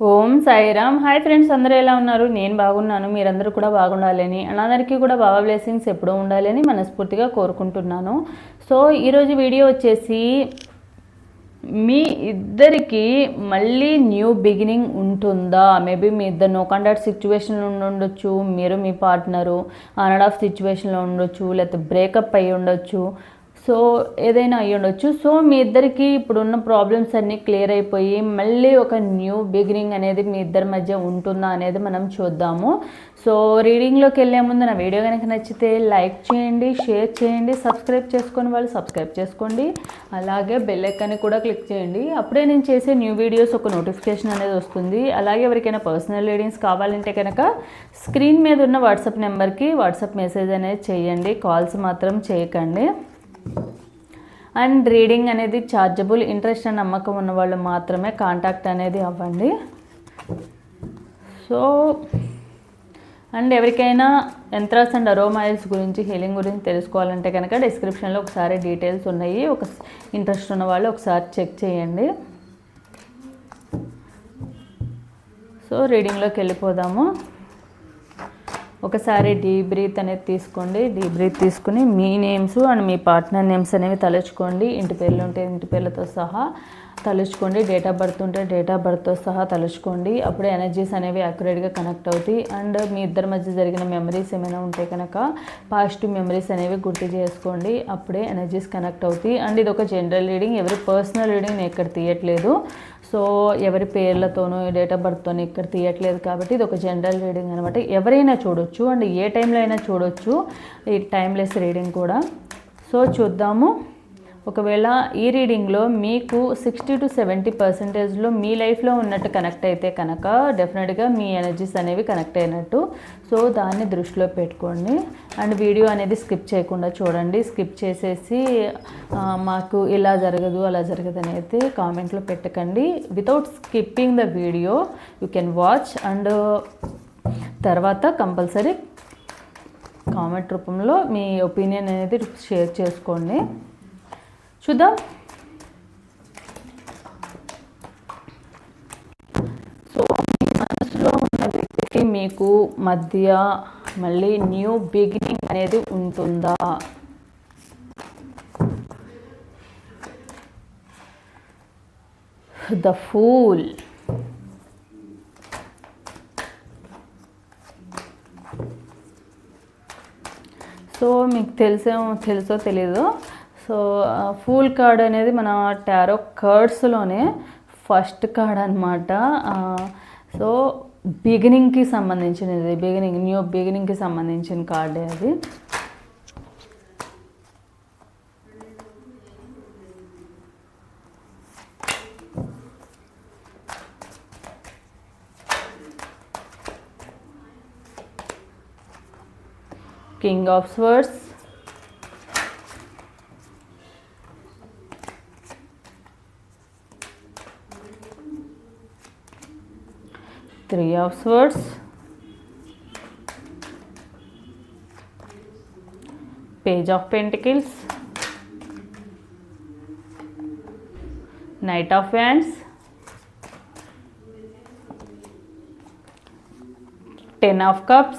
ఓం Sairam. Hi friends అందరూ ఎలా ఉన్నారు? నేను బాగున్నాను మీరందరూ కూడా బాగుండాలని. అందరికీ కూడా బాబా బ్లెస్సింగ్స్ ఎప్పుడూ ఉండాలని మనస్ఫూర్తిగా కోరుకుంటున్నాను. సో ఈరోజు వీడియో వచ్చేసి మీ ఇద్దరికి మళ్ళీ న్యూ బిగినింగ్ ఉంటుందా? మేబీ మీ ఇద్దరు నో కాంటాక్ట్ సిచ్యువేషన్లో ఉండొచ్చు మీరు మీ పార్ట్నరు అండ్ ఆఫ్ సిచ్యువేషన్లో ఉండొచ్చు లేకపోతే బ్రేకప్ అయ్యి ఉండొచ్చు. సో ఏదైనా అయ్యి ఉండొచ్చు. సో మీ ఇద్దరికి ఇప్పుడున్న ప్రాబ్లమ్స్ అన్నీ క్లియర్ అయిపోయి మళ్ళీ ఒక న్యూ బిగినింగ్ అనేది మీ ఇద్దరి మధ్య ఉంటుందా అనేది మనం చూద్దాము. సో రీడింగ్లోకి వెళ్ళే ముందు నా వీడియో కనుక నచ్చితే లైక్ చేయండి షేర్ చేయండి సబ్స్క్రైబ్ చేసుకొని వాళ్ళు సబ్స్క్రైబ్ చేసుకోండి. అలాగే బెల్ ఐకాన్ని కూడా క్లిక్ చేయండి. అప్పుడే నేను చేసే న్యూ వీడియోస్ ఒక నోటిఫికేషన్ అనేది వస్తుంది. అలాగే ఎవరికైనా పర్సనల్ రీడింగ్స్ కావాలంటే కనుక స్క్రీన్ మీద ఉన్న వాట్సాప్ నెంబర్కి వాట్సాప్ మెసేజ్ అనేది చేయండి. కాల్స్ మాత్రం చేయకండి. అండ్ రీడింగ్ అనేది ఛార్జబుల్ ఇంట్రెస్ట్ అండ్ నమ్మకం ఉన్న వాళ్ళు మాత్రమే కాంటాక్ట్ అనేది అవ్వండి. సో అండ్ ఎవరికైనా ఎంత్రాస్ అండ్ అరోమాయిల్స్ గురించి హీలింగ్ గురించి తెలుసుకోవాలంటే కనుక డిస్క్రిప్షన్లో ఒకసారి డీటెయిల్స్ ఉన్నాయి. ఒక ఇంట్రెస్ట్ ఉన్న వాళ్ళు ఒకసారి చెక్ చేయండి. సో రీడింగ్లోకి వెళ్ళిపోదాము. ఒకసారి డీప్ బ్రీత్ అనేది తీసుకోండి. డీప్ బ్రీత్ తీసుకుని మీ నేమ్స్ అండ్ మీ పార్ట్నర్ నేమ్స్ అనేవి తలుచుకోండి. ఇంటి పేర్లు ఉంటే ఇంటి పేర్లతో సహా తలుచుకోండి. డేట్ ఆఫ్ బర్త్ ఉంటే డేట్ ఆఫ్ బర్త్తో సహా తలుచుకోండి. అప్పుడే ఎనర్జీస్ అనేవి అక్యురేట్గా కనెక్ట్ అవుతాయి. అండ్ మీ ఇద్దరి మధ్య జరిగిన మెమరీస్ ఏమైనా ఉంటే కనుక పాజిటివ్ మెమరీస్ అనేవి గుర్తు చేసుకోండి. అప్పుడే ఎనర్జీస్ కనెక్ట్ అవుతాయి. అండ్ ఇది ఒక జనరల్ రీడింగ్ ఎవరి పర్సనల్ రీడింగ్ నేను ఇక్కడ తీయట్లేదు. సో ఎవరి పేర్లతోనూ డేట్ ఆఫ్ బర్త్తోనూ ఇక్కడ తీయట్లేదు కాబట్టి ఇది ఒక జనరల్ రీడింగ్ అనమాట ఎవరైనా చూడొచ్చు అండ్ ఏ టైంలో అయినా చూడొచ్చు. ఈ టైమ్లెస్ రీడింగ్ కూడా. సో చూద్దాము. ఒకవేళ ఈ రీడింగ్లో మీకు సిక్స్టీ టు సెవెంటీ పర్సెంటేజ్లో మీ లైఫ్లో ఉన్నట్టు కనెక్ట్ అయితే కనుక డెఫినెట్గా మీ ఎనర్జీస్ అనేవి కనెక్ట్ అయినట్టు. సో దాన్ని దృష్టిలో పెట్టుకోండి. అండ్ వీడియో అనేది స్కిప్ చేయకుండా చూడండి. స్కిప్ చేసేసి మాకు ఇలా జరగదు అలా జరగదు అనేది కామెంట్లో పెట్టకండి. Without skipping the video you can watch. And తర్వాత కంపల్సరీ కామెంట్ రూపంలో మీ ఒపీనియన్ అనేది షేర్ చేసుకోండి. చూద్దాం. సో మీ మనసులో ఉన్న వ్యక్తికి మీకు మధ్య మళ్ళీ న్యూ బిగినింగ్ అనేది ఉంటుందా? ద ఫూల్ సో మీకు తెలిసే తెలుసో తెలీదో సో ఫూల్ కార్డ్ అనేది మన టారో కార్డ్స్లోనే ఫస్ట్ కార్డ్ అనమాట సో బిగినింగ్కి సంబంధించినది. బిగినింగ్ న్యూ బిగినింగ్కి సంబంధించిన కార్డే అది. King of swords three of swords. Page of pentacles. Knight of wands. Ten of cups.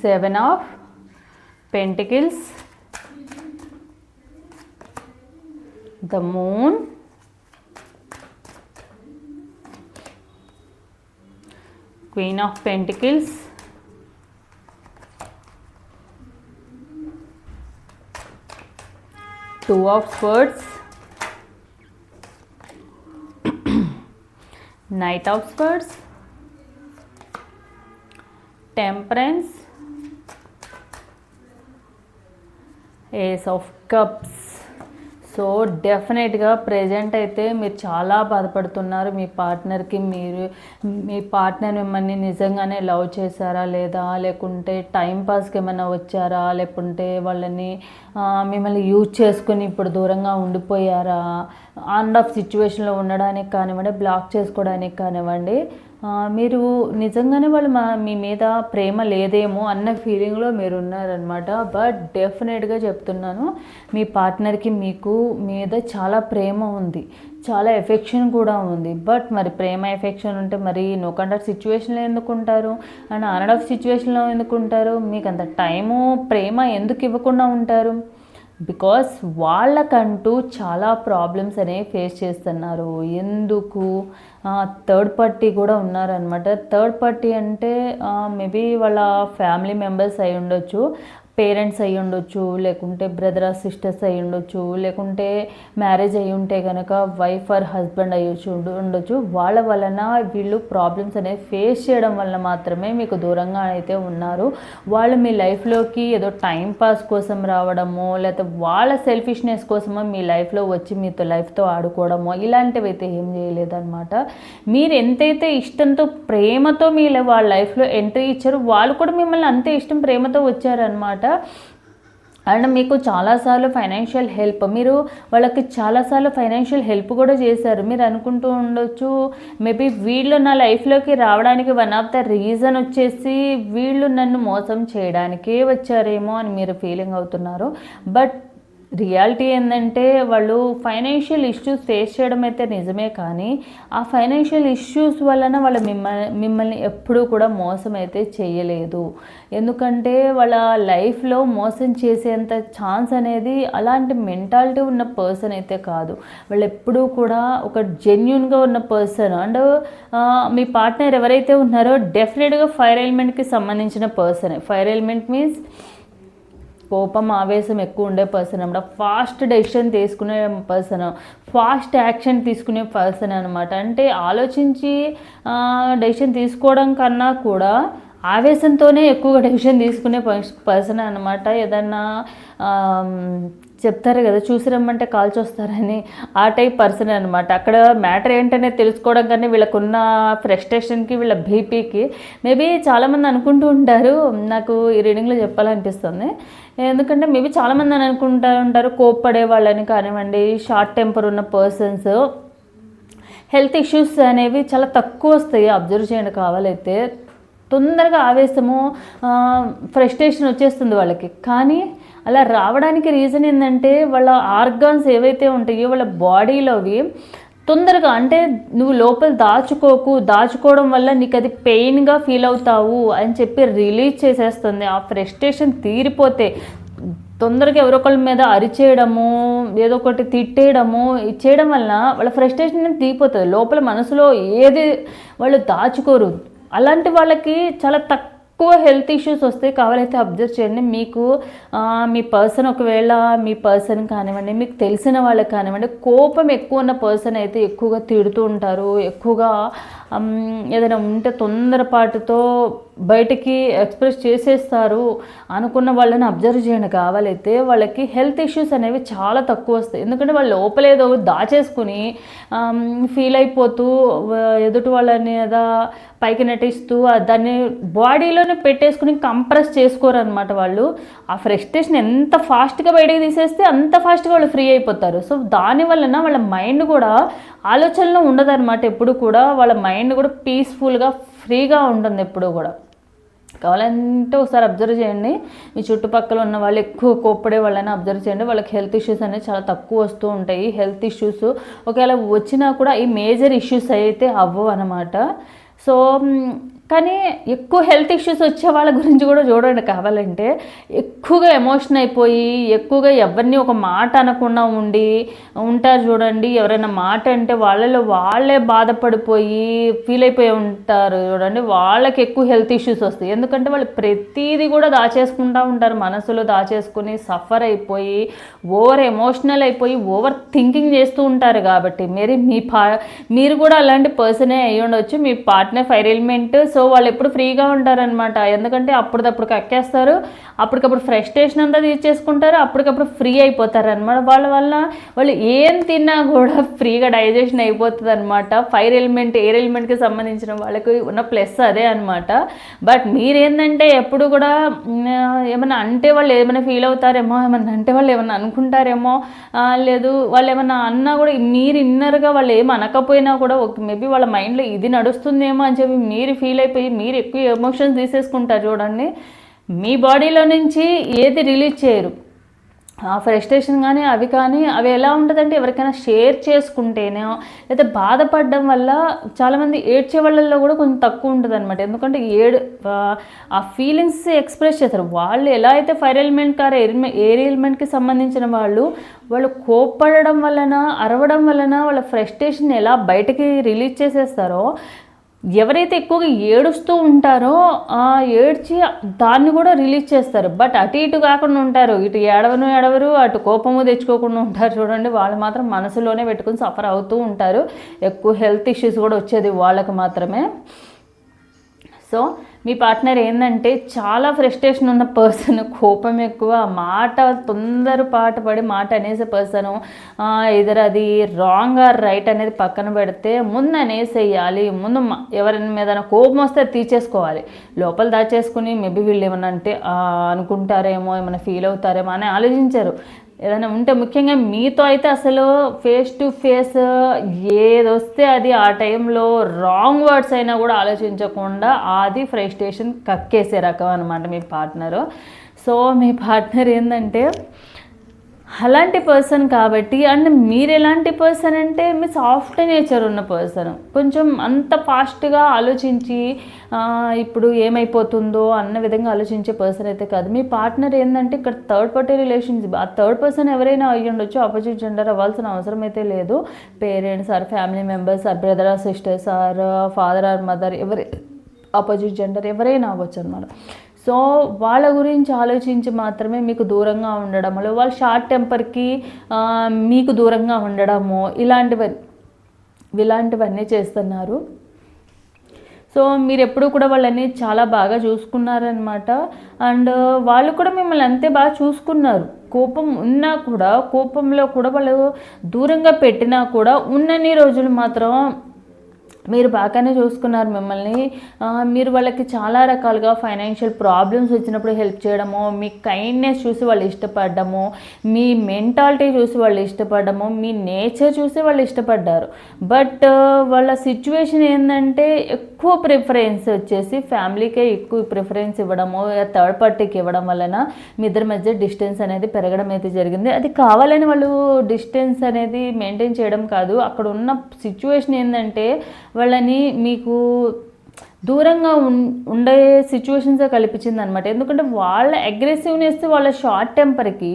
Seven of pentacles the moon. Queen of pentacles. Two of swords. Knight of swords. Temperance. Ace of cups. So డెఫినెట్గా present అయితే మీరు చాలా బాధపడుతున్నారు. మీ పార్ట్నర్కి మీరు మీ partner మిమ్మల్ని నిజంగానే love చేశారా లేదా? లేకుంటే టైం పాస్కి ఏమైనా వచ్చారా? లేకుంటే వాళ్ళని మిమ్మల్ని యూజ్ చేసుకుని ఇప్పుడు దూరంగా ఉండిపోయారా? ఆన్ ఆఫ్ సిచ్యువేషన్లో ఉండడానికి కానివ్వండి బ్లాక్ చేసుకోవడానికి కానివ్వండి మీరు నిజంగానే వాళ్ళు మా మీ మీద ప్రేమ లేదేమో అన్న ఫీలింగ్లో మీరు ఉన్నారనమాట బట్ డెఫినెట్గా చెప్తున్నాను మీ పార్ట్నర్కి మీకు మీద చాలా ప్రేమ ఉంది. చాలా ఎఫెక్షన్ కూడా ఉంది. బట్ మరి ప్రేమ ఎఫెక్షన్ ఉంటే మరి నో కండక్ట్ సిచ్యువేషన్లో ఎందుకు ఉంటారు? అండ్ ఆన్ ఆఫ్ సిచ్యువేషన్లో ఎందుకు ఉంటారు? మీకు అంత టైము ప్రేమ ఎందుకు ఇవ్వకుండా ఉంటారు? బికాస్ వాళ్ళకంటూ చాలా ప్రాబ్లమ్స్ అనేవి ఫేస్ చేస్తున్నారు. ఎందుకు? థర్డ్ పార్టీ కూడా ఉన్నారనమాట థర్డ్ పార్టీ అంటే మేబీ వాళ్ళ ఫ్యామిలీ మెంబర్స్ అయి ఉండొచ్చు. పేరెంట్స్ అయి ఉండొచ్చు లేకుంటే బ్రదర్ ఆర్ సిస్టర్స్ అయి ఉండొచ్చు లేకుంటే మ్యారేజ్ అయి ఉంటే కనుక వైఫ్ ఆర్ హస్బెండ్ అయ్యొచ్చు ఉండొచ్చు. వాళ్ళ వలన వీళ్ళు ప్రాబ్లమ్స్ అనేవి ఫేస్ చేయడం వల్ల మాత్రమే మీకు దూరంగా అయితే ఉన్నారు. వాళ్ళు మీ లైఫ్లోకి ఏదో టైం పాస్ కోసం రావడమో లేకపోతే వాళ్ళ సెల్ఫిష్నెస్ కోసమో మీ లైఫ్లో వచ్చి మీతో లైఫ్తో ఆడుకోవడమో ఇలాంటివి అయితే ఏం చేయలేదన్నమాట. మీరు ఎంతైతే ఇష్టంతో ప్రేమతో మీ వాళ్ళ లైఫ్లో ఎంట్రీ ఇచ్చారో వాళ్ళు కూడా మిమ్మల్ని అంతే ఇష్టం ప్రేమతో వచ్చారనమాట అండ్ మీకు చాలాసార్లు ఫైనాన్షియల్ హెల్ప్ మీరు వాళ్ళకి చాలాసార్లు ఫైనాన్షియల్ హెల్ప్ కూడా చేశారు. మీరు అనుకుంటూ ఉండొచ్చు మేబీ వీళ్ళు నా లైఫ్లోకి రావడానికి వన్ ఆఫ్ ద రీజన్ వచ్చేసి వీళ్ళు నన్ను మోసం చేయడానికే వచ్చారేమో అని మీరు ఫీలింగ్ అవుతున్నారు. బట్ రియాలిటీ ఏంటంటే వాళ్ళు ఫైనాన్షియల్ ఇష్యూస్ ఫేస్ చేయడం అయితే నిజమే కానీ ఆ ఫైనాన్షియల్ ఇష్యూస్ వలన వాళ్ళు మిమ్మల్ని మిమ్మల్ని ఎప్పుడూ కూడా మోసం అయితే చేయలేదు. ఎందుకంటే వాళ్ళ లైఫ్లో మోసం చేసేంత ఛాన్స్ అనేది అలాంటి మెంటాలిటీ ఉన్న పర్సన్ అయితే కాదు. వాళ్ళు ఎప్పుడూ కూడా ఒక జెన్యున్గా ఉన్న పర్సన్ అండ్ మీ పార్ట్నర్ ఎవరైతే ఉన్నారో డెఫినెట్గా ఫైర్ ఎలిమెంట్కి సంబంధించిన పర్సన్. ఫైర్ ఎలిమెంట్ మీన్స్ కోపం ఆవేశం ఎక్కువ ఉండే పర్సన్ అనమాట ఫాస్ట్ డెసిషన్ తీసుకునే పర్సన్ ఫాస్ట్ యాక్షన్ తీసుకునే పర్సన్ అనమాట అంటే ఆలోచించి డెసిషన్ తీసుకోవడం కన్నా కూడా ఆవేశంతోనే ఎక్కువగా డెసిషన్ తీసుకునే పర్సన్ అనమాట ఏదన్నా చెప్తారు కదా చూసి రమ్మంటే కాల్చి వస్తారని ఆ టైప్ పర్సన్ అనమాట అక్కడ మ్యాటర్ ఏంటనే తెలుసుకోవడం కానీ వీళ్ళకున్న ఫ్రస్ట్రేషన్కి వీళ్ళ బీపీకి మేబీ చాలామంది అనుకుంటూ ఉంటారు. నాకు ఈ రీడింగ్లో చెప్పాలనిపిస్తుంది. ఎందుకంటే మేబీ చాలామంది అని అనుకుంటూ ఉంటారు కోప్పడే వాళ్ళని కానివ్వండి షార్ట్ టెంపర్ ఉన్న పర్సన్స్ హెల్త్ ఇష్యూస్ అనేవి చాలా తక్కువ వస్తాయి అబ్జర్వ్ చేయండి కావాలైతే. తొందరగా ఆవేశము ఫ్రస్ట్రేషన్ వచ్చేస్తుంది వాళ్ళకి. కానీ అలా రావడానికి రీజన్ ఏంటంటే వాళ్ళ ఆర్గాన్స్ ఏవైతే ఉంటాయో వాళ్ళ బాడీలోవి తొందరగా అంటే నువ్వు లోపల దాచుకోకు దాచుకోవడం వల్ల నీకు అది పెయిన్గా ఫీల్ అవుతావు అని చెప్పి రిలీజ్ చేసేస్తుంది. ఆ ఫ్రస్ట్రేషన్ తీరిపోతే తొందరగా ఎవరొకళ్ళ మీద అరిచేయడము ఏదో ఒకటి తిట్టేయడము చేయడం వలన వాళ్ళ ఫ్రస్ట్రేషన్ అనేది తీరిపోతుంది. లోపల మనసులో ఏది వాళ్ళు దాచుకోరు. అలాంటి వాళ్ళకి చాలా తక్కువ ఎక్కువ హెల్త్ ఇష్యూస్ వస్తే కావాలైతే అబ్జర్వ్ చేయండి. మీకు మీ పర్సన్ ఒకవేళ మీ పర్సన్ కానివ్వండి మీకు తెలిసిన వాళ్ళకి కానివ్వండి కోపం ఎక్కువ ఉన్న పర్సన్ అయితే ఎక్కువగా తిడుతూ ఉంటారు. ఎక్కువగా ఏదైనా ఉంటే తొందరపాటుతో బయటికి ఎక్స్ప్రెస్ చేసేస్తారు అనుకున్న వాళ్ళని అబ్జర్వ్ చేయండి. కావాలైతే వాళ్ళకి హెల్త్ ఇష్యూస్ అనేవి చాలా తక్కువ వస్తాయి. ఎందుకంటే వాళ్ళు లోపలేదో దాచేసుకుని ఫీల్ అయిపోతూ ఎదుటి వాళ్ళని ఏదా పైకి నటిస్తూ దాన్ని బాడీలోనే పెట్టేసుకుని కంప్రెస్ చేసుకోరు అనమాట వాళ్ళు. ఆ ఫ్రస్ట్రేషన్ ఎంత ఫాస్ట్గా బయటకు తీసేస్తే అంత ఫాస్ట్గా వాళ్ళు ఫ్రీ అయిపోతారు. సో దాని వలన వాళ్ళ మైండ్ కూడా ఆలోచనలో ఉండదన్నమాట. ఎప్పుడు కూడా వాళ్ళ మైండ్ కూడా పీస్ఫుల్గా ఫ్రీగా ఉంటుంది ఎప్పుడూ కూడా. కావాలంటే ఒకసారి అబ్జర్వ్ చేయండి. మీ చుట్టుపక్కల ఉన్న వాళ్ళు ఎక్కువ కోప్పడే వాళ్ళని అబ్జర్వ్ చేయండి. వాళ్ళకి హెల్త్ ఇష్యూస్ అనేవి చాలా తక్కువ వస్తూ ఉంటాయి. హెల్త్ ఇష్యూస్ ఒకవేళ వచ్చినా కూడా ఈ మేజర్ ఇష్యూస్ అయితే అవ్వవు అనమాట సో కానీ ఎక్కువ హెల్త్ ఇష్యూస్ వచ్చే వాళ్ళ గురించి కూడా చూడండి కావాలంటే. ఎక్కువగా ఎమోషన్ అయిపోయి ఎక్కువగా ఎవరిని ఒక మాట అనకుండా ఉండి ఉంటారు చూడండి ఎవరైనా మాట అంటే వాళ్ళలో వాళ్ళే బాధపడిపోయి ఫీల్ అయిపోయి ఉంటారు చూడండి. వాళ్ళకి ఎక్కువ హెల్త్ ఇష్యూస్ వస్తాయి. ఎందుకంటే వాళ్ళు ప్రతిదీ కూడా దాచేసుకుంటూ ఉంటారు. మనసులో దాచేసుకుని సఫర్ అయిపోయి ఓవర్ ఎమోషనల్ అయిపోయి ఓవర్ థింకింగ్ చేస్తూ ఉంటారు కాబట్టి. మరి మీ పా మీరు కూడా అలాంటి పర్సనే అయ్యి ఉండొచ్చు మీ పార్ట్నర్ ఫైర్ ఎలిమెంట్ సో వాళ్ళు ఎప్పుడు ఫ్రీగా ఉంటారనమాట ఎందుకంటే అప్పటిదప్పుడు కక్కేస్తారు అప్పటికప్పుడు ఫ్రస్ట్రేషన్ అంతా తీర్చేసుకుంటారు అప్పటికప్పుడు ఫ్రీ అయిపోతారు అనమాట వాళ్ళ వల్ల వాళ్ళు ఏం తిన్నా కూడా ఫ్రీగా డైజెషన్ అయిపోతుంది అనమాట ఫైర్ ఎలిమెంట్ ఎయిర్ ఎలిమెంట్కి సంబంధించిన వాళ్ళకి ఉన్న ప్లస్ అదే అనమాట బట్ మీరేంటంటే ఎప్పుడు కూడా ఏమైనా అంటే వాళ్ళు ఏమైనా ఫీల్ అవుతారేమో ఏమైనా అంటే వాళ్ళు ఏమైనా అనుకుంటారేమో లేదు వాళ్ళు ఏమైనా అన్నా కూడా మీరు ఇన్నర్గా వాళ్ళు ఏం అనకపోయినా కూడా ఒక మేబీ వాళ్ళ మైండ్లో ఇది నడుస్తుందేమో అని చెప్పి మీరు ఫీల్ అయిపోయి మీరు ఎక్కువ ఎమోషన్స్ తీసేసుకుంటారు చూడండి. మీ బాడీలో నుంచి ఏది రిలీజ్ చేయరు. ఆ ఫ్రస్ట్రేషన్ కానీ అవి కానీ అవి ఎలా ఉంటుందంటే ఎవరికైనా షేర్ చేసుకుంటేనే లేదా బాధపడడం వల్ల చాలామంది ఏడ్చే వాళ్ళల్లో కూడా కొంచెం తక్కువ ఉంటుంది అనమాట ఎందుకంటే ఏడు ఆ, ఆ ఫీలింగ్స్ ఎక్స్ప్రెస్ చేస్తారు. వాళ్ళు ఎలా అయితే fire element car air air ఎలిమెంట్కి సంబంధించిన వాళ్ళు వాళ్ళు కోప్పడడం వలన అరవడం వలన వాళ్ళ ఫ్రస్ట్రేషన్ ఎలా బయటకి రిలీజ్ చేసేస్తారో ఎవరైతే ఎక్కువగా ఏడుస్తూ ఉంటారో ఆ ఏడ్చి దాన్ని కూడా రిలీజ్ చేస్తారు. బట్ అటు ఇటు కాకుండా ఉంటారు. ఇటు ఏడవను ఏడవరు అటు కోపము తెచ్చుకోకుండా ఉంటారు. చూడండి వాళ్ళు మాత్రం మనసులోనే పెట్టుకుని సఫర్ అవుతూ ఉంటారు. ఎక్కువ హెల్త్ ఇష్యూస్ కూడా వచ్చేది వాళ్ళకి మాత్రమే. సో మీ పార్ట్నర్ ఏంటంటే చాలా ఫ్రస్ట్రేషన్ ఉన్న పర్సన్ కోపం ఎక్కువ మాట తొందరపాటు పడి మాట అనేసే పర్సన్ ఇదర్ అది రాంగ్ ఆర్ రైట్ అనేది పక్కన పెడితే ముందు అనేసేయాలి. ముందు ఎవరి మీద కోపం వస్తే తీసేసుకోవాలి. లోపల దాచేసుకుని మేబీ వీళ్ళు ఏమన్నా అంటే అనుకుంటారేమో ఏమైనా ఫీల్ అవుతారేమో అని ఆలోచించారు. ఏదైనా ఉంటే ముఖ్యంగా మీతో అయితే అసలు ఫేస్ టు ఫేస్ ఏదొస్తే అది ఆ టైంలో రాంగ్ వర్డ్స్ అయినా కూడా ఆలోచించకుండా అది ఫ్రస్ట్రేషన్ కక్కేసే రకం అనమాట మీ పార్ట్నరు సో మీ పార్ట్నర్ ఏంటంటే అలాంటి పర్సన్ కాబట్టి అండ్ మీరు ఎలాంటి పర్సన్ అంటే మీ సాఫ్ట్ నేచర్ ఉన్న పర్సన్ కొంచెం అంత ఫాస్ట్గా ఆలోచించి ఇప్పుడు ఏమైపోతుందో అన్న విధంగా ఆలోచించే పర్సన్ అయితే కాదు. మీ పార్ట్నర్ ఏంటంటే ఇక్కడ థర్డ్ పార్టీ రిలేషన్షిప్ ఆ థర్డ్ పర్సన్ ఎవరైనా అయ్యి ఉండొచ్చు ఆపోజిట్ జెండర్ అవ్వాల్సిన అవసరం అయితే లేదు. Parents or family members or brother or sisters or father or mother ఎవరి ఆపోజిట్ జెండర్ ఎవరైనా అవ్వచ్చు అనమాట సో వాళ్ళ గురించి ఆలోచించి మాత్రమే మీకు దూరంగా ఉండడము లేదా వాళ్ళ షార్ట్ టెంపర్కి మీకు దూరంగా ఉండడము ఇలాంటివి ఇలాంటివన్నీ చేస్తున్నారు. సో మీరు ఎప్పుడు కూడా వాళ్ళని చాలా బాగా చూసుకున్నారనమాట అండ్ వాళ్ళు కూడా మిమ్మల్ని అంతే బాగా చూసుకున్నారు. కోపం ఉన్నా కూడా కోపంలో కూడా వాళ్ళు దూరంగా పెట్టినా కూడా ఉన్నన్ని రోజులు మాత్రం మీరు బాగానే చూసుకున్నారు మిమ్మల్ని. మీరు వాళ్ళకి చాలా రకాలుగా ఫైనాన్షియల్ ప్రాబ్లమ్స్ వచ్చినప్పుడు హెల్ప్ చేయడము మీ కైండ్నెస్ చూసి వాళ్ళు ఇష్టపడడము మీ మెంటాలిటీ చూసి వాళ్ళు ఇష్టపడడము మీ నేచర్ చూసి వాళ్ళు ఇష్టపడ్డారు. బట్ వాళ్ళ సిచ్యువేషన్ ఏంటంటే ఎక్కువ ప్రిఫరెన్స్ వచ్చేసి ఫ్యామిలీకే ఎక్కువ ప్రిఫరెన్స్ ఇవ్వడము థర్డ్ పార్టీకి ఇవ్వడం వలన మీ ఇద్దరి మధ్య డిస్టెన్స్ అనేది పెరగడం అయితే జరిగింది. అది కావాలని వాళ్ళు డిస్టెన్స్ అనేది మెయింటైన్ చేయడం కాదు. అక్కడ ఉన్న సిచ్యువేషన్ ఏంటంటే వాళ్ళని మీకు దూరంగా ఉండే సిచ్యువేషన్సే కల్పించింది అనమాట ఎందుకంటే వాళ్ళ అగ్రెసివ్నెస్ వాళ్ళ షార్ట్ టెంపర్కి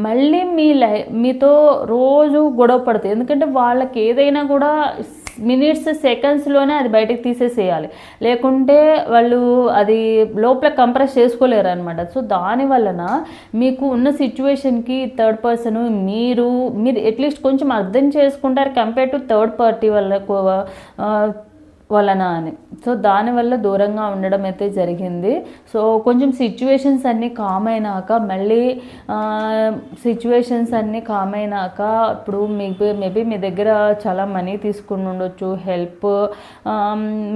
మళ్ళీ మీ లై మీతో రోజు గొడవ పడుతుంది ఎందుకంటే వాళ్ళకి ఏదైనా కూడా మినిట్స్ సెకండ్స్లోనే అది బయటకు తీసేసేయాలి. లేకుంటే వాళ్ళు అది లోపల కంప్రెస్ చేసుకోలేరు అనమాట సో దాని వలన మీకు ఉన్న సిచ్యువేషన్కి థర్డ్ పర్సన్ మీరు మీరు అట్లీస్ట్ కొంచెం అర్థం చేసుకుంటారు కంపేర్ టు థర్డ్ పార్టీ వల్ల వలన అని. సో దానివల్ల దూరంగా ఉండడం అయితే జరిగింది. సో కొంచెం సిచ్యువేషన్స్ అన్నీ కామ్ అయినాక మళ్ళీ సిచ్యువేషన్స్ అన్నీ కామ్ అయినాక ఇప్పుడు మీకు మేబీ మీ దగ్గర చాలా మనీ తీసుకుని ఉండొచ్చు హెల్ప్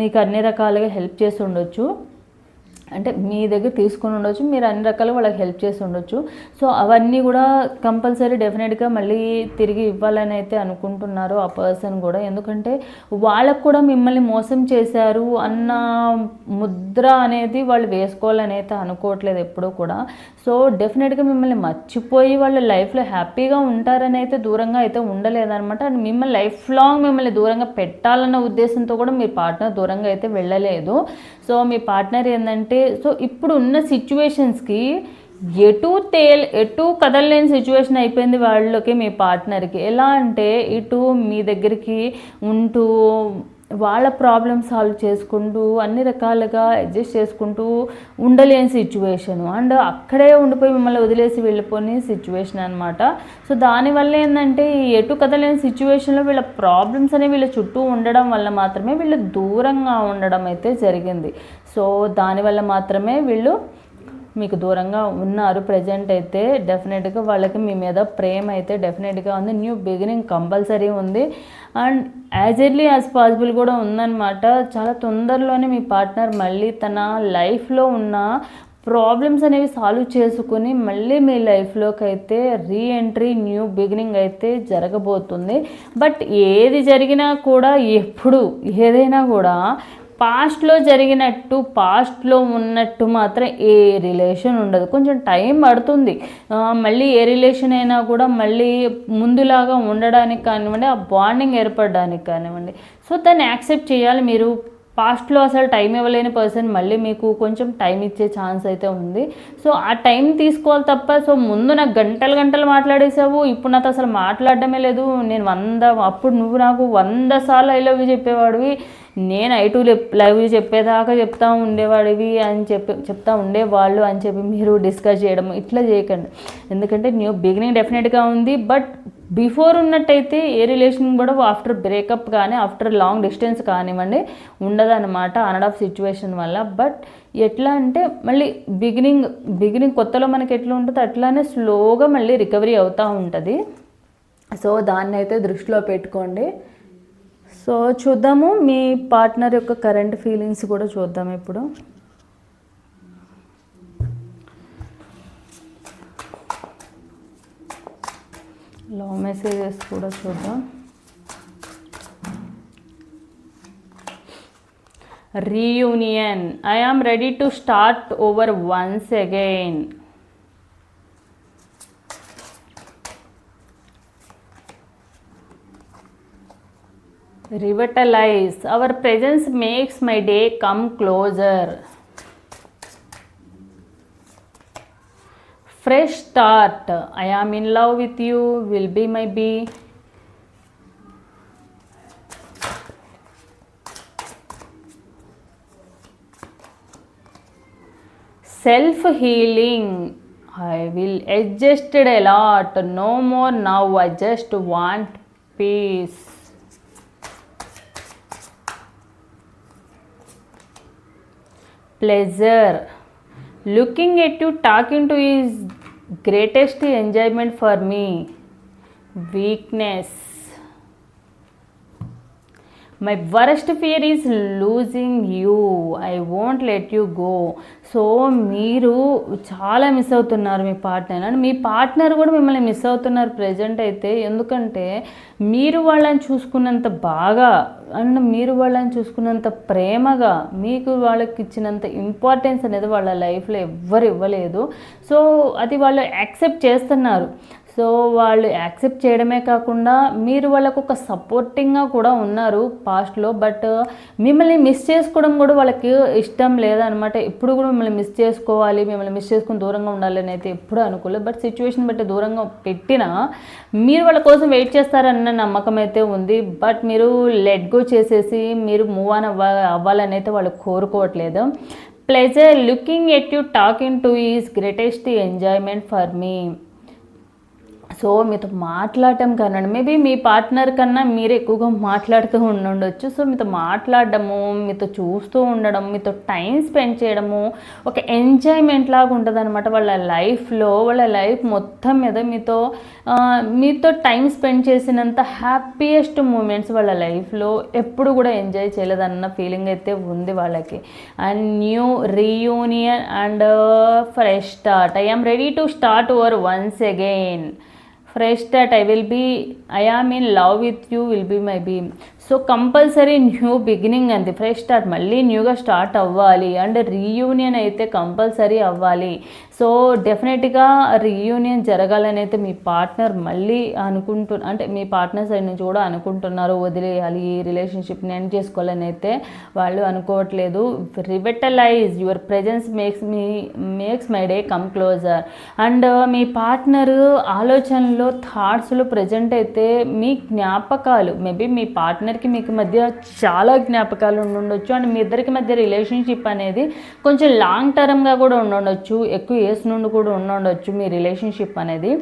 మీకు అన్ని రకాలుగా హెల్ప్ చేసి ఉండొచ్చు. అంటే మీ దగ్గర తీసుకుని ఉండొచ్చు మీరు అన్ని రకాలు వాళ్ళకి హెల్ప్ చేసి ఉండొచ్చు. సో అవన్నీ కూడా కంపల్సరీ డెఫినెట్గా మళ్ళీ తిరిగి ఇవ్వాలని అయితే అనుకుంటున్నారు ఆ పర్సన్ కూడా. ఎందుకంటే వాళ్ళకు కూడా మిమ్మల్ని మోసం చేశారు అన్న ముద్ర అనేది వాళ్ళు వేసుకోవాలని అయితే అనుకోవట్లేదు ఎప్పుడూ కూడా. సో డెఫినెట్గా మిమ్మల్ని మర్చిపోయి వాళ్ళ లైఫ్లో హ్యాపీగా ఉంటారని అయితే దూరంగా అయితే ఉండలేదన్నమాట. అండ్ మిమ్మల్ని లైఫ్ లాంగ్ మిమ్మల్ని దూరంగా పెట్టాలన్న ఉద్దేశంతో కూడా మీ పార్ట్నర్ దూరంగా అయితే వెళ్ళలేదు. సో మీ పార్ట్నర్ ఏంటంటే సో ఇప్పుడు ఉన్న సిచ్యువేషన్స్కి ఎటు తేల్ ఎటు కదలలేని సిచ్యువేషన్ అయిపోయింది వాళ్ళకి మీ పార్ట్నర్కి. ఎలా అంటే ఇటు మీ దగ్గరికి ఉంటూ వాళ్ళ ప్రాబ్లమ్ సాల్వ్ చేసుకుంటూ అన్ని రకాలుగా అడ్జస్ట్ చేసుకుంటూ ఉండలేని సిచ్యువేషన్. అండ్ అక్కడే ఉండిపోయి మిమ్మల్ని వదిలేసి వెళ్ళిపోని సిచ్యువేషన్ అనమాట సో దానివల్ల ఏంటంటే ఎటు కదలేని సిచ్యువేషన్లో వీళ్ళ ప్రాబ్లమ్స్ అనేవి వీళ్ళ చుట్టూ ఉండడం వల్ల మాత్రమే వీళ్ళు దూరంగా ఉండడం అయితే జరిగింది. సో దానివల్ల మాత్రమే వీళ్ళు మీకు దూరంగా ఉన్నారు. ప్రజెంట్ అయితే డెఫినెట్గా వాళ్ళకి మీ మీద ప్రేమ అయితే డెఫినెట్గా ఉంది. న్యూ బిగినింగ్ కంపల్సరీ ఉంది. And as early as possible కూడా ఉందన్నమాట. చాలా తొందరలోనే మీ పార్ట్నర్ మళ్ళీ తన లైఫ్లో ఉన్న ప్రాబ్లమ్స్ అనేవి సాల్వ్ చేసుకుని మళ్ళీ మీ లైఫ్లోకి అయితే రీ ఎంట్రీ న్యూ బిగినింగ్ అయితే జరగబోతుంది. బట్ ఏది జరిగినా కూడా ఎప్పుడు ఏదైనా కూడా పాస్ట్లో జరిగినట్టు పాస్ట్లో ఉన్నట్టు మాత్రం ఏ రిలేషన్ ఉండదు. కొంచెం టైం పడుతుంది. మళ్ళీ ఏ రిలేషన్ అయినా కూడా మళ్ళీ ముందులాగా ఉండడానికి కానివ్వండి ఆ బాండింగ్ ఏర్పడడానికి కానివ్వండి. సో దాన్ని యాక్సెప్ట్ చేయాలి మీరు. పాస్ట్లో అసలు టైం ఇవ్వలేని పర్సన్ మళ్ళీ మీకు కొంచెం టైం ఇచ్చే ఛాన్స్ అయితే ఉంది. సో ఆ టైం తీసుకోవాలి తప్ప సో ముందు నాకు గంటలు గంటలు మాట్లాడేసావు ఇప్పుడు నాతో అసలు మాట్లాడడమే లేదు. నేను వంద అప్పుడు నువ్వు నాకు వంద సార్లు ఐ లవ్ యూ చెప్పేవాడివి. నేను ఐ టూ లైవ్ చెప్పేదాకా చెప్తా ఉండేవాడివి అని చెప్పి చెప్తా ఉండేవాళ్ళు అని చెప్పి మీరు డిస్కస్ చేయడం ఇట్లా చేయకండి. ఎందుకంటే న్యూ బిగినింగ్ డెఫినెట్గా ఉంది. బట్ బిఫోర్ ఉన్నట్టయితే ఏ రిలేషన్ కూడా ఆఫ్టర్ బ్రేకప్ కానీ ఆఫ్టర్ లాంగ్ డిస్టెన్స్ కానివ్వండి ఉండదన్నమాట అనడ్ ఆఫ్ సిచ్యువేషన్ వల్ల. బట్ ఎట్లా అంటే మళ్ళీ బిగినింగ్ బిగినింగ్ కొత్తలో మనకి ఎట్లా ఉంటుందో అట్లానే స్లోగా మళ్ళీ రికవరీ అవుతూ ఉంటుంది. సో దాన్ని అయితే దృష్టిలో పెట్టుకోండి. సో చూద్దాము మీ పార్ట్నర్ యొక్క కరెంట్ ఫీలింగ్స్ కూడా చూద్దాం ఇప్పుడు. లవ్ మెసేజెస్ కూడా చూద్దాం reunion I am ready to start over once again revitalize our presence makes my day come closer fresh start. I am in love with you will be my be. Self healing i will adjust it a lot. No more now i just want peace. Pleasure. Looking at you talking to is greatest enjoyment for me weakness my worst fear is losing you I won't let you go so మీరు చాలా miss అవుతున్నారు మీ partner and మీ partner కూడా మిమ్మల్ని miss అవుతున్నారు present అయితే. ఎందుకంటే మీరు వాళ్ళని చూసుకున్నంత బాగా అండ్ మీరు వాళ్ళని చూసుకున్నంత ప్రేమగా మీకు వాళ్ళకి ఇచ్చినంత ఇంపార్టెన్స్ అనేది వాళ్ళ లైఫ్లో ఎవ్వరు ఇవ్వలేదు. సో అది వాళ్ళు యాక్సెప్ట్ చేస్తున్నారు. సో వాళ్ళు యాక్సెప్ట్ చేయడమే కాకుండా మీరు వాళ్ళకు ఒక సపోర్టింగ్గా కూడా ఉన్నారు పాస్ట్లో బట్ మిమ్మల్ని మిస్ చేసుకోవడం కూడా వాళ్ళకి ఇష్టం లేదనమాట ఎప్పుడు కూడా మిమ్మల్ని మిస్ చేసుకోవాలి మిమ్మల్ని మిస్ చేసుకుని దూరంగా ఉండాలి అని అయితే ఎప్పుడూ అనుకోలేదు బట్ సిచ్యువేషన్ బట్టి దూరంగా పెట్టినా మీరు వాళ్ళ కోసం వెయిట్ చేస్తారన్న నమ్మకం అయితే ఉంది. బట్ మీరు లెట్ గో చేసేసి మీరు మూవ్ ఆన్ అవ్వ అవ్వాలని అయితే వాళ్ళు కోరుకోవట్లేదు. Pleasure looking at you talking to is greatest enjoyment for me so మీతో మాట్లాడటం కానండి. మేబీ మీ పార్ట్నర్ కన్నా మీరు ఎక్కువగా మాట్లాడుతూ ఉండొచ్చు సో మీతో మాట్లాడడము మీతో చూస్తూ ఉండడం మీతో టైం స్పెండ్ చేయడము ఒక ఎంజాయ్మెంట్ లాగా ఉంటుంది అనమాట వాళ్ళ లైఫ్లో. వాళ్ళ లైఫ్ మొత్తం మీద మీతో మీతో టైం స్పెండ్ చేసినంత హ్యాపీయెస్ట్ మూమెంట్స్ వాళ్ళ లైఫ్లో ఎప్పుడు కూడా ఎంజాయ్ చేయలేదన్న ఫీలింగ్ అయితే ఉంది వాళ్ళకి. And new reunion and fresh start I ready to start over once again fresh that I will be I am in love with you will be my be so compulsory new beginning అంది fresh start మళ్ళీ న్యూగా start అవ్వాలి. And reunion అయితే compulsory అవ్వాలి. So డెఫినెట్గా reunion జరగాలని అయితే మీ partner మళ్ళీ అనుకుంటు అంటే మీ పార్ట్నర్ సైడ్ నుంచి కూడా అనుకుంటున్నారు వదిలేయాలి ఈ రిలేషన్షిప్ని ఎండ్ చేసుకోవాలని అయితే వాళ్ళు అనుకోవట్లేదు. Revitalize your presence makes me makes my day come closer and me partner ఆలోచనలో థాట్స్లో ప్రజెంట్ అయితే మీ జ్ఞాపకాలు మేబీ మీ పార్ట్నర్కి మీకు మధ్య చాలా జ్ఞాపకాలు ఉండుండొచ్చు. అండ్ మీ ఇద్దరికి మధ్య రిలేషన్షిప్ అనేది కొంచెం లాంగ్ టర్మ్గా కూడా ఉండుండొచ్చు. ఎక్కువ ఇయర్స్ నుండి కూడా ఉండొచ్చు మీ రిలేషన్షిప్ అనేది.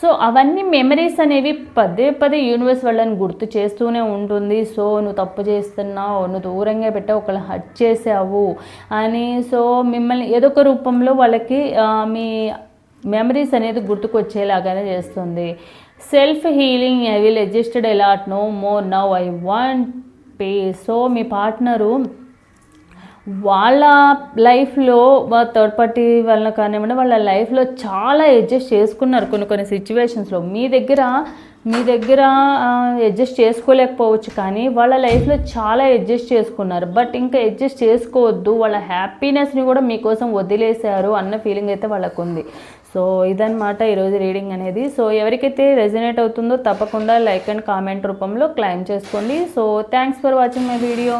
సో అవన్నీ మెమరీస్ అనేవి పదే పదే యూనివర్స్ వాళ్ళని గుర్తు చేస్తూనే ఉంటుంది. సో నువ్వు తప్పు చేస్తున్నావు నువ్వు దూరంగా పెట్టావు ఒకళ్ళు హట్ చేసావు అని. సో మిమ్మల్ని ఏదో ఒక రూపంలో వాళ్ళకి మీ మెమరీస్ అనేది గుర్తుకొచ్చేలాగానే చేస్తుంది. Self healing I will adjusted a lot no more now I want pay so me partner వాళ్ళ లైఫ్లో థర్డ్ పార్టీ వల్ల కానివ్వండి వాళ్ళ లైఫ్లో చాలా అడ్జస్ట్ చేసుకున్నారు కొన్ని కొన్ని సిచ్యువేషన్స్లో మీ దగ్గర మీ దగ్గర అడ్జస్ట్ చేసుకోలేకపోవచ్చు కానీ వాళ్ళ లైఫ్లో చాలా అడ్జస్ట్ చేసుకున్నారు. బట్ ఇంకా అడ్జస్ట్ చేసుకోవద్దు వాళ్ళ హ్యాపీనెస్ని కూడా మీకోసం వదిలేశారు అన్న ఫీలింగ్ అయితే వాళ్ళకు ఉంది సో ఇదనమాట ఈరోజు రీడింగ్ అనేది. సో ఎవరికైతే రెజినేట్ అవుతుందో తప్పకుండా లైక్ అండ్ కామెంట్ రూపంలో క్లైమ్ చేసుకోండి. So thanks for watching my video